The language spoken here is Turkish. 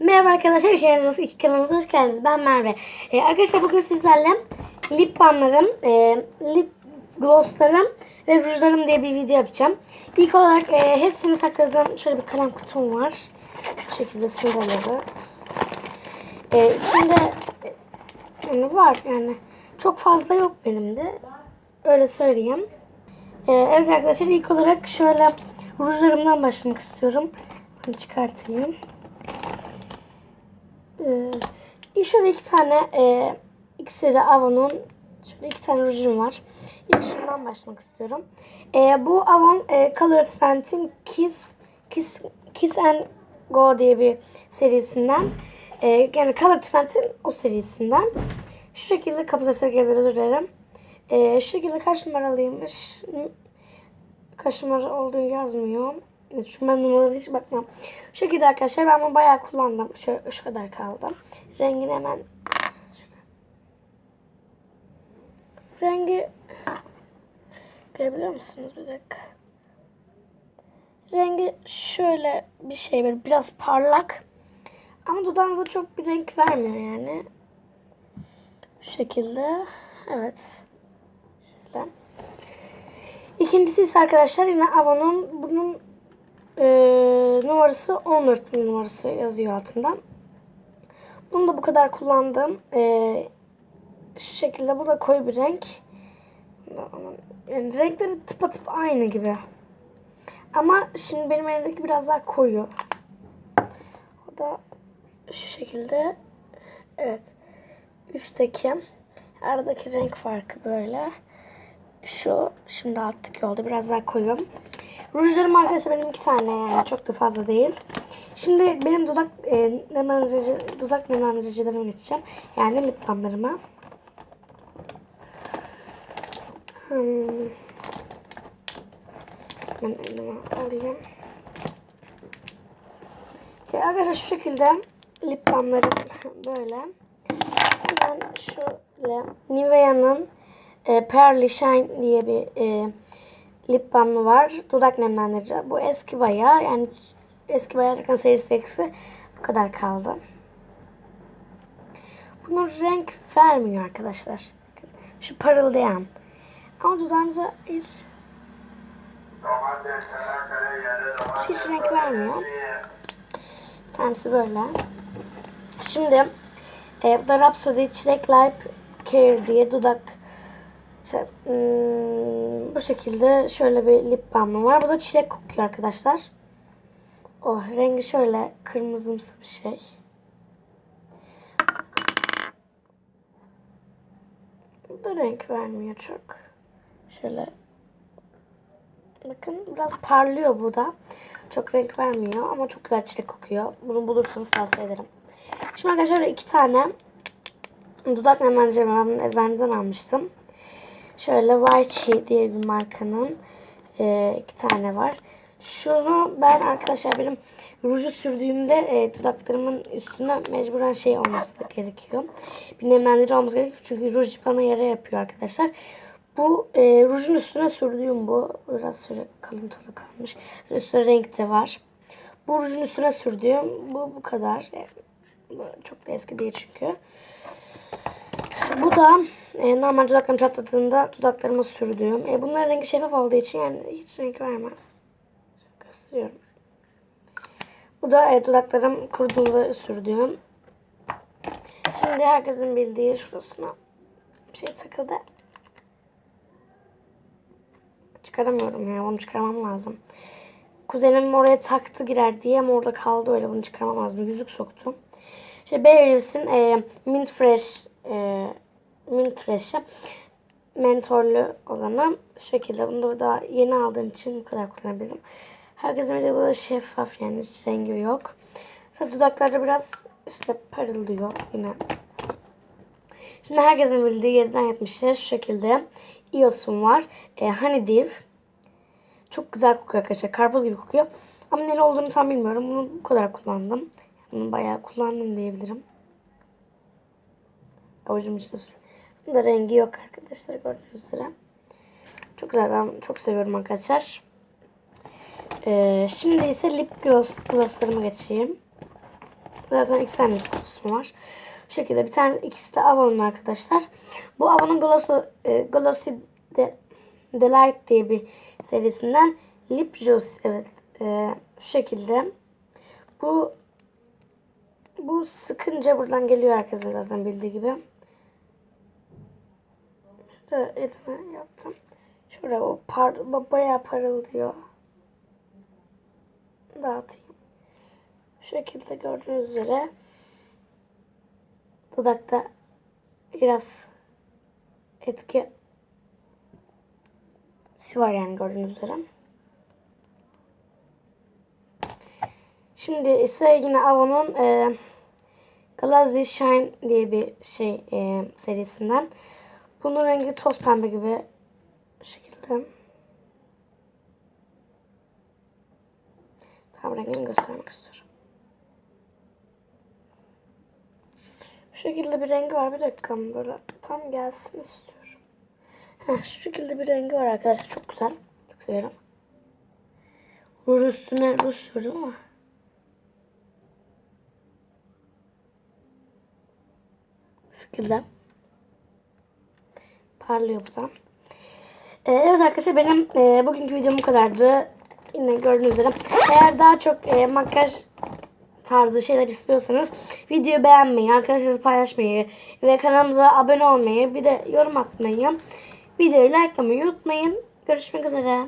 Merhaba arkadaşlar, Üşeniziniz iki kanalımıza hoş geldiniz. Ben Merve. Ee, arkadaşlar bugün sizlerle lip balmlarım, e, lip glosslarım ve rujlarım diye bir video yapacağım. İlk olarak e, hepsini sakladığım şöyle bir kalem kutum var. Bu şekilde sınırları. E, içinde e, yani var yani çok fazla yok benim de. Öyle söyleyeyim. E, evet arkadaşlar ilk olarak şöyle rujlarımdan başlamak istiyorum. Bunu çıkartayım. Ee, şöyle iki tane e, ikisi de Avon'un şöyle iki tane rujum var. İlk şundan başlamak istiyorum. E, bu Avon e, Color Trend'in Kiss, Kiss, Kiss and Go diye bir serisinden. E, yani Color Trend'in o serisinden. Şu şekilde kapı sesleri geliyor özür dilerim. E, şu şekilde kaç numaralıymış? Kaç numara olduğunu yazmıyor. Çünkü ben numaralara hiç bakmam. Şu şekilde arkadaşlar ben bunu bayağı kullandım. Şu, şu kadar kaldı. Rengini hemen Rengi görebiliyor musunuz bir dakika? Rengi şöyle bir şey böyle biraz parlak. Ama dudağınıza çok bir renk vermiyor yani. Şu şekilde. Evet. Şöyle. İkincisi ise arkadaşlar yine Avon'un bunun numarası 14 bin numarası yazıyor altından. Bunu da bu kadar kullandım. E, şu şekilde bu da koyu bir renk. Yani renkleri tıpatıp aynı gibi. Ama şimdi benim elimdeki biraz daha koyu. O da şu şekilde. Evet. Üstteki aradaki renk farkı böyle. Şu şimdi alttaki oldu. Biraz daha koyu. Rujlarım arkadaşlar benim iki tane yani çok da fazla değil. Şimdi benim dudak e, nemlendirici, dudak nemlendiricilerime geçeceğim. Yani lip balmlarıma. Hmm. Ben elime alayım. Ya arkadaşlar şu şekilde lip balmlarım böyle. Ben şöyle Nivea'nın e, Pearly Shine diye bir e, lip balmı var. Dudak nemlendirici. Bu eski bayağı yani eski bayağı Rakan serisi eksi bu kadar kaldı. Bunun renk vermiyor arkadaşlar. Şu parıldayan. Ama dudağınıza hiç hiç renk vermiyor. Bir tanesi böyle. Şimdi e, bu da Rhapsody Çilek Light Care diye dudak işte, hmm, bu şekilde şöyle bir lip balmım var. Bu da çilek kokuyor arkadaşlar. Oh rengi şöyle kırmızımsı bir şey. Bu da renk vermiyor çok. Şöyle bakın biraz parlıyor bu da. Çok renk vermiyor ama çok güzel çilek kokuyor. Bunu bulursanız tavsiye ederim. Şimdi arkadaşlar iki tane dudak nemlendirme ben eczaneden almıştım. Şöyle White diye bir markanın e, iki tane var. Şunu ben arkadaşlar benim ruju sürdüğümde e, dudaklarımın üstüne mecburen şey olması da gerekiyor. Bir nemlendirici olması gerekiyor. Çünkü ruj bana yara yapıyor arkadaşlar. Bu e, rujun üstüne sürdüğüm bu. Biraz şöyle kalıntılı kalmış. Üstüne renk de var. Bu rujun üstüne sürdüğüm bu bu kadar. Yani, çok da eski değil çünkü. Bu da e, normal dudaklarım çatladığında dudaklarıma sürdüğüm. E, bunların rengi şeffaf olduğu için yani hiç renk vermez. Gösteriyorum. Bu da e, dudaklarım kuruduğunda sürdüğüm. Şimdi herkesin bildiği şurasına bir şey takıldı. Çıkaramıyorum ya. Onu çıkarmam lazım. Kuzenim oraya taktı girer diye ama orada kaldı öyle. Bunu çıkarmam lazım. Yüzük soktum. İşte Bear e, Mint Fresh e, Mint mentorlu olanı şu şekilde. Bunu da daha yeni aldığım için bu kadar kullanabildim. Herkesin bir de şeffaf yani hiç rengi yok. Sonra dudaklarda biraz işte parıldıyor yine. Şimdi herkesin bildiği 7'den 70'e şu şekilde iosum var. E, Honeydew. Çok güzel kokuyor arkadaşlar. Karpuz gibi kokuyor. Ama neli olduğunu tam bilmiyorum. Bunu bu kadar kullandım. Bunu bayağı kullandım diyebilirim. Avucum içine sürüyorum. Bunda rengi yok arkadaşlar gördüğünüz üzere. Çok güzel ben çok seviyorum arkadaşlar. Ee, şimdi ise lip gloss glosslarıma geçeyim. Zaten iki tane kutusu var. Bu şekilde bir tane ikisi de Avon'un arkadaşlar. Bu Avon'un Glossy, e, Glossy de, Delight diye bir serisinden Lip Gloss evet e, şu şekilde. Bu bu sıkınca buradan geliyor herkesin zaten bildiği gibi. Şurada elime yaptım. Şurada o par bayağı parıldıyor. Dağıtayım. Şu şekilde gördüğünüz üzere dudakta biraz etki var yani gördüğünüz üzere. Şimdi ise yine Avon'un e, Glassy Shine diye bir şey e, serisinden. Bunun rengi toz pembe gibi şekilde. Tam rengini göstermek istiyorum. Şu şekilde bir rengi var. Bir dakika böyle tam gelsin istiyorum. Heh, şu şekilde bir rengi var arkadaşlar. Çok güzel. Çok seviyorum. Ruj üstüne ruj sürdüm ama. Şu şekilde. Parlıyor buradan. Ee, evet arkadaşlar benim e, bugünkü videom bu kadardı. Yine gördüğünüz üzere. Eğer daha çok e, makyaj tarzı şeyler istiyorsanız videoyu beğenmeyi, arkadaşlarınızla paylaşmayı ve kanalımıza abone olmayı bir de yorum atmayı, videoyu likelamayı unutmayın. Görüşmek üzere.